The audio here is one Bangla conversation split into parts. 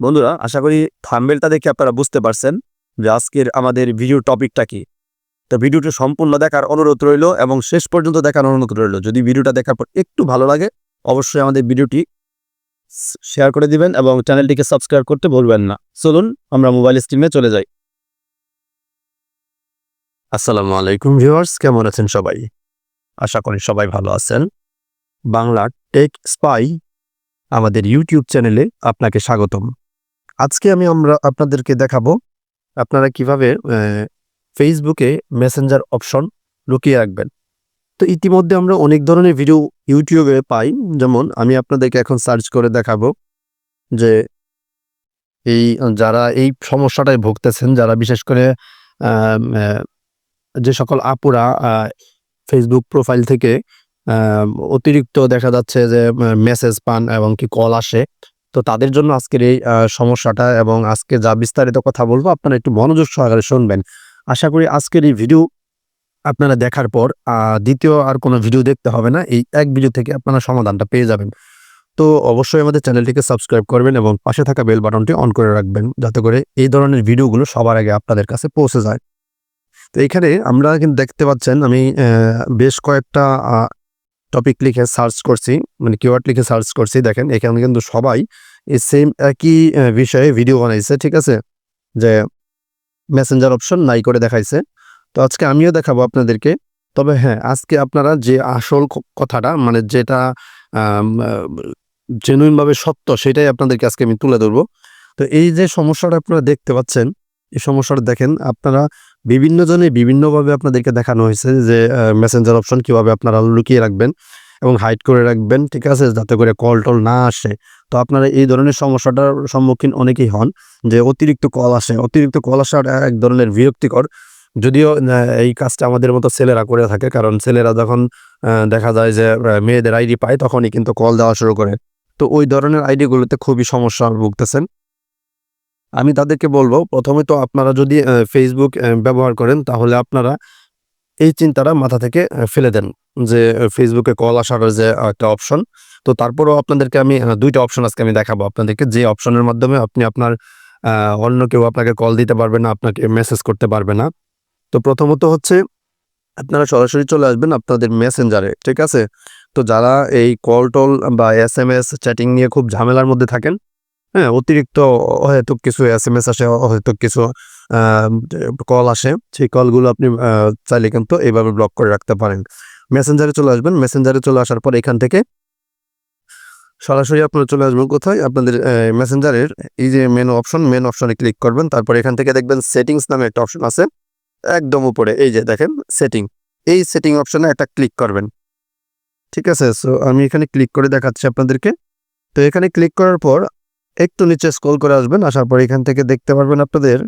বন্ধুরা, আশা করি থাম্বেলটা দেখে আপনারা বুঝতে পারছেন যে আজকের আমাদের ভিডিও টপিকটা কি। তো ভিডিওটি সম্পূর্ণ দেখার অনুরোধ রইল এবং শেষ পর্যন্ত দেখার অনুরোধ রইল। যদি ভিডিওটা দেখার পর একটু ভালো লাগে, অবশ্যই আমাদের ভিডিওটি শেয়ার করে দিবেন এবং চ্যানেলটিকে সাবস্ক্রাইব করতে ভুলবেন না। চলুন, আমরা মোবাইল স্ক্রিনে চলে যাই। আসসালামু আলাইকুম ভিউয়ার্স, কেমন আছেন সবাই? আশা করি সবাই ভালো আছেন। বাংলা টেক স্পাই আমাদের ইউটিউব চ্যানেলে আপনাকে স্বাগতম। আজকে আমি আমরা আপনাদেরকে দেখাবো আপনারা কীভাবে ফেসবুকে মেসেঞ্জার অপশন লুকিয়ে রাখবেন। তো ইতিমধ্যে আমরা অনেক ধরনের ভিডিও ইউটিউবে পাই। যেমন আমি আপনাদেরকে এখন সার্চ করে দেখাবো যে এই, যারা এই সমস্যাটায় ভুগতেছেন, যারা বিশেষ করে যে সকল আপুরা ফেসবুক প্রোফাইল থেকে অতিরিক্ত দেখা যাচ্ছে যে মেসেজ পান এবং কি কল আসে তো তাদের জন্য আজকের এই সমস্যাটা এবং আজকে যা বিস্তারিত কথা বলব আপনারা একটু মনোযোগ সহকারে শুনবেন। আশা করি আজকের এই ভিডিও আপনারা দেখার পর দ্বিতীয় আর কোনো ভিডিও দেখতে হবে না, এই এক ভিডিও থেকে আপনারা সমাধানটা পেয়ে যাবেন। তো অবশ্যই আমাদের চ্যানেলটিকে সাবস্ক্রাইব করবেন এবং পাশে থাকা বেল বাটনটি অন করে রাখবেন, যাতে করে এই ধরনের ভিডিওগুলো সবার আগে আপনাদের কাছে পৌঁছে যায়। তো এখানে আমরা কিন্তু দেখতে পাচ্ছেন আমি বেশ কয়েকটা টপিক লিখে সার্চ করছি মানে কিওয়ার্ড লিখে সার্চ করছি, দেখেন এখানে কিন্তু সবাই এই সেম একই বিষয়ে ভিডিও বানাইছে, ঠিক আছে? যে মেসেঞ্জার অপশন নাই করে দেখাইছে। তো আজকে আমিও দেখাবো আপনাদেরকে। তবে হ্যাঁ আজকে আপনারা যে আসল কথাটা মানে যেটা জেনুইনভাবে সত্য, সেটাই আপনাদেরকে আজকে আমি তুলে ধরবো। তো এই যে সমস্যাটা আপনারা দেখতে পাচ্ছেন, এই সমস্যাটা দেখেন, আপনারা বিভিন্ন জনে বিভিন্নভাবে আপনাদেরকে দেখানো হয়েছে যে মেসেঞ্জার অপশন কীভাবে আপনারা লুকিয়ে রাখবেন এবং হাইড করে রাখবেন, ঠিক আছে? যাতে করে কল টল না আসে। তো আপনারা এই ধরনের সমস্যাটার সম্মুখীন অনেকেই হন যে, অতিরিক্ত কল আসে। অতিরিক্ত কল আসাটা এক ধরনের বিরক্তিকর। যদিও এই কাজটা আমাদের মতো ছেলেরা করে থাকে, কারণ ছেলেরা যখন দেখা যায় যে মেয়েদের আইডি পায়, তখনই কিন্তু কল দেওয়া শুরু করে। তো ওই ধরনের আইডিগুলোতে খুবই সমস্যা ভুগতেছেন। আমি তাদেরকে বলব, প্রথমে তো আপনারা যদি ফেসবুক ব্যবহার করেন, তাহলে আপনারা এই চিন্তাটা মাথা থেকে ফেলে দেন যে ফেসবুকে কল আসার যে একটা অপশন তো তারপরেও আপনাদেরকে আমি দুইটা অপশন আজকে আমি দেখাবো আপনাদেরকে। যে অপশনের মাধ্যমে আপনি আপনার অন্য কেউ আপনাকে কল দিতে পারবে না, আপনাকে মেসেজ করতে পারবে না। তো প্রথমত হচ্ছে, আপনারা সরাসরি চলে আসবেন আপনাদের মেসেঞ্জারে ঠিক আছে? তো যারা এই কল টল বা এস এম এস চ্যাটিং নিয়ে খুব ঝামেলার মধ্যে থাকেন হ্যাঁ অতিরিক্ত হয়তো কিছু এস এম এস আসে, হয়তো কিছু কল আসে, সেই কলগুলো আপনি চাইলে কিন্তু এইভাবে ব্লক করে রাখতে পারেন। মেসেঞ্জারে চলে আসবেন। মেসেঞ্জারে চলে আসার পর এখান থেকে সরাসরি আপনারা চলে আসবেন কোথায়? আপনাদের মেসেঞ্জারের এই যে মেন অপশন মেন অপশনে ক্লিক করবেন। তারপর এখান থেকে দেখবেন সেটিংস নামে একটা অপশন আছে। একদম উপরে, এই যে দেখেন সেটিং এই সেটিং অপশনে একটা ক্লিক করবেন। ঠিক আছে? সো আমি এখানে ক্লিক করে দেখাচ্ছি আপনাদেরকে। তো এখানে ক্লিক করার পর একটু নিচে স্ক্রল করে আসবেন, আসার পর এখান থেকে দেখতে পারবেন আপনাদের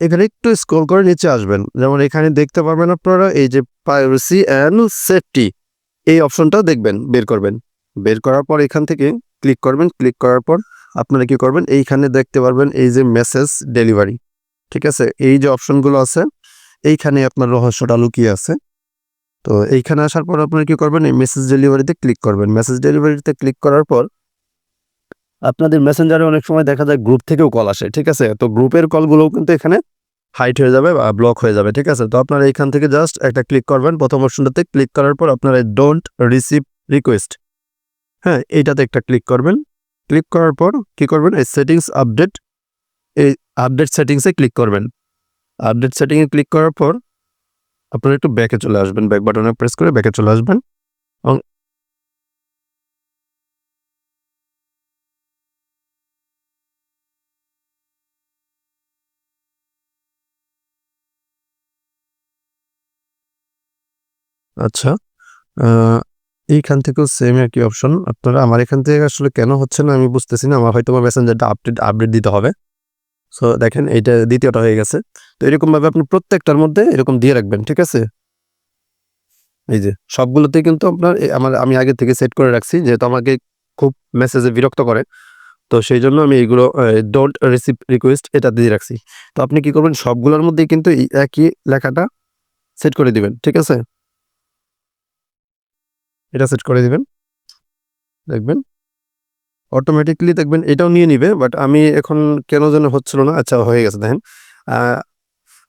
এখানে একটু স্ক্রল করে নিচে আসবেন। যেমন এখানে দেখতে পারবেন আপনারা এই যে প্রাইভেসি অ্যান্ড সেফটি এই অপশনটা দেখবেন, বের করবেন। বের করার পর এখান থেকে ক্লিক করবেন ক্লিক করার পর আপনারা কি করবেন, এইখানে দেখতে পারবেন এই যে মেসেজ ডেলিভারি ঠিক আছে? এই যে অপশনগুলো আছে, এইখানে আপনার রহস্যটা লুকিয়ে আছে। তো এইখানে আসার পর আপনারা কি করবেন? এই মেসেজ ডেলিভারিতে ক্লিক করবেন। মেসেজ ডেলিভারিতে ক্লিক করার পর আপনাদের মেসেঞ্জারে অনেক সময় দেখা যায় গ্রুপ থেকেও কল আসে, ঠিক আছে? তো গ্রুপের কলগুলোও কিন্তু এখানে হাইট হয়ে যাবে বা ব্লক হয়ে যাবে, ঠিক আছে? তো আপনারা এখান থেকে জাস্ট একটা ক্লিক করবেন। প্রথম অপশনটাতে ক্লিক করার পর আপনারা ডোন্ট রিসিভ রিকোয়েস্ট হ্যাঁ? এইটাতে একটা ক্লিক করবেন। ক্লিক করার পর কি করবেন? এই সেটিংস আপডেট এই আপডেট সেটিংসে ক্লিক করবেন। আপডেট সেটিংয়ে ক্লিক করার পর আপনারা একটু ব্যাকে চলে আসবেন ব্যাক বাটনে প্রেস করে ব্যাকে চলে আসবেন। এবং আচ্ছা এইখান থেকেও সেম একই অপশন আপনারা আমার এখান থেকে আসলে কেন হচ্ছে না আমি বুঝতেছি না। আমার হয়তো মেসেঞ্জারটা আপডেট আপডেট দিতে হবে। সো দেখেন, এইটা দ্বিতীয়টা হয়ে গেছে। তো এরকম ভাবে আপনি প্রত্যেকটার মধ্যে এরকম দিয়ে রাখবেন, ঠিক আছে? এই যে সবগুলোতে কিন্তু আপনার আমার, আমি আগে থেকে সেট করে রাখছি, যেহেতু আমাকে খুব মেসেজে বিরক্ত করে। তো সেই জন্য আমি এইগুলো ডোন্ট রিসিভ রিকোয়েস্ট এটা দিয়ে রাখছি। তো আপনি কি করবেন, সবগুলোর মধ্যেই কিন্তু একই লেখাটা সেট করে দিবেন, ঠিক আছে? এটা সেট করে দিবেন। দেখবেন। অটোমেটিকলি দেখবেন এটাও নিয়ে নিবে বাট আমি এখন কেন যেন হচ্ছিল না আচ্ছা হয়ে গেছে, দেখেন।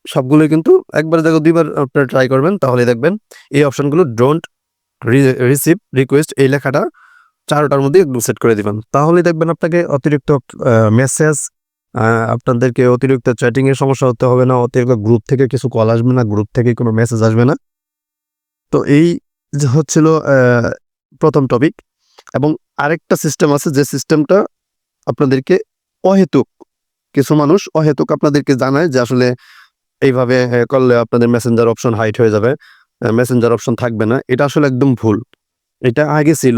সবগুলোই কিন্তু একবার দেখো দুইবার আপনারা ট্রাই করবেন তাহলে দেখবেন এই অপশনগুলো ডোন্ট রিসিভ রিকোয়েস্ট এই লেখাটা চারোটার মধ্যে একদম সেট করে দিবেন। তাহলে দেখবেন আপনাকে অতিরিক্ত মেসেজ আপনাদেরকে অতিরিক্ত চ্যাটিংয়ের সমস্যা হতে হবে না, অতিরিক্ত গ্রুপ থেকে কিছু কল আসবে না গ্রুপ থেকে কোনো মেসেজ আসবে না। তো এই হচ্ছিল প্রথম টপিক এবং আরেকটা সিস্টেম আছে যে সিস্টেমটা আপনাদেরকে অহেতুক, কিছু মানুষ অহেতুক আপনাদেরকে জানায় যে আসলে এইভাবে করলে আপনাদের মেসেঞ্জার অপশন হাইট হয়ে যাবে মেসেঞ্জার অপশন থাকবে না। এটা আসলে একদম ভুল। এটা আগে ছিল,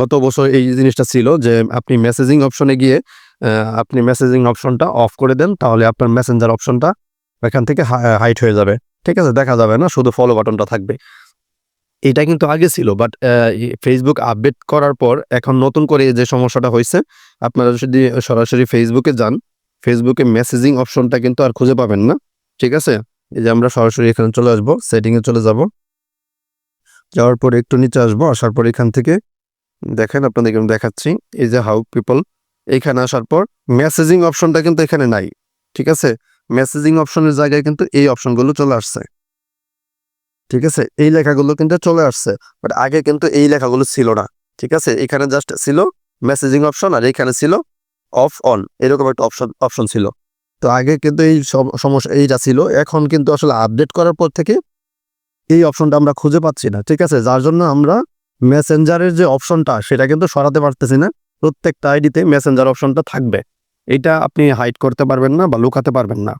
গত বছর এই জিনিসটা ছিল যে আপনি মেসেজিং অপশনে গিয়ে আপনি মেসেজিং অপশনটা অফ করে দেন, তাহলে আপনার মেসেঞ্জার অপশনটা এখান থেকে হাইট হয়ে যাবে। ঠিক আছে, দেখা যাবে না, শুধু ফলো বাটনটা থাকবে। এটা কিন্তু আগে ছিল বাট ফেসবুক আপডেট করার পর এখন নতুন করে যে সমস্যাটা হয়েছে, আপনারা যদি সরাসরি ফেসবুকে যান ফেসবুকে মেসেজিং অপশনটা কিন্তু আর খুঁজে পাবেন না, ঠিক আছে? এই যে আমরা সরাসরি এখানে চলে আসব সেটিংয়ে চলে যাব। যাওয়ার পর একটু নিচে আসব, আসার পর এখান থেকে, দেখেন আপনাদেরকে আমি দেখাচ্ছি, এই যে হাউ পিপল এখানে আসার পর মেসেজিং অপশনটা কিন্তু এখানে নাই, ঠিক আছে? মেসেজিং অপশনের জায়গায় কিন্তু এই অপশনগুলো চলে আসছে। ঠিক আছে? এই লেখাগুলো কিন্তু চলে আসছে। বাট আগে কিন্তু এই লেখাগুলো ছিল না। ঠিক আছে? এখানে জাস্ট ছিল মেসেজিং অপশন আর এখানে ছিল অফ অন এরকম একটা অপশন অপশন ছিল। তো আগে কিন্তু এই সম- সমস্যা, এইটা ছিল। এখন কিন্তু আসলে আপডেট করার পর থেকে এই অপশনটা আমরা খুঁজে পাচ্ছি না। ঠিক আছে? যার জন্য আমরা মেসেঞ্জারের যে অপশনটা সেটা কিন্তু সরাতে পারতেছি না। প্রত্যেকটা আইডিতে মেসেঞ্জার অপশনটা থাকবে। এটা আপনি হাইড করতে পারবেন না বা লুকাতে পারবেন না।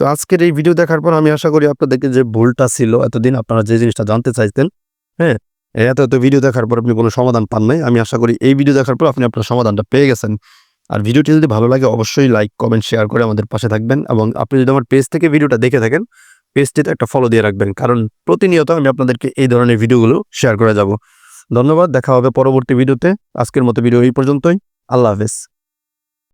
তো আজকের এই ভিডিও দেখার পর আমি আশা করি আপনাদেরকে যে ভুলটা ছিল, এতদিন আপনারা যে জিনিসটা জানতে চাইতেন হ্যাঁ এত এত ভিডিও দেখার পর আপনি কোনো সমাধান পান নাই। আমি আশা করি এই ভিডিও দেখার পর আপনি আপনার সমাধানটা পেয়ে গেছেন। আর ভিডিওটি যদি ভালো লাগে অবশ্যই লাইক কমেন্ট শেয়ার করে আমাদের পাশে থাকবেন এবং আপনি যদি আমার পেজ থেকে ভিডিওটা দেখে থাকেন পেজটিতে একটা ফলো দিয়ে রাখবেন। কারণ প্রতিনিয়ত আমি আপনাদেরকে এই ধরনের ভিডিওগুলো শেয়ার করে যাব। ধন্যবাদ, দেখা হবে পরবর্তী ভিডিওতে আজকের মতো ভিডিও এই পর্যন্তই। আল্লাহ হাফেজ।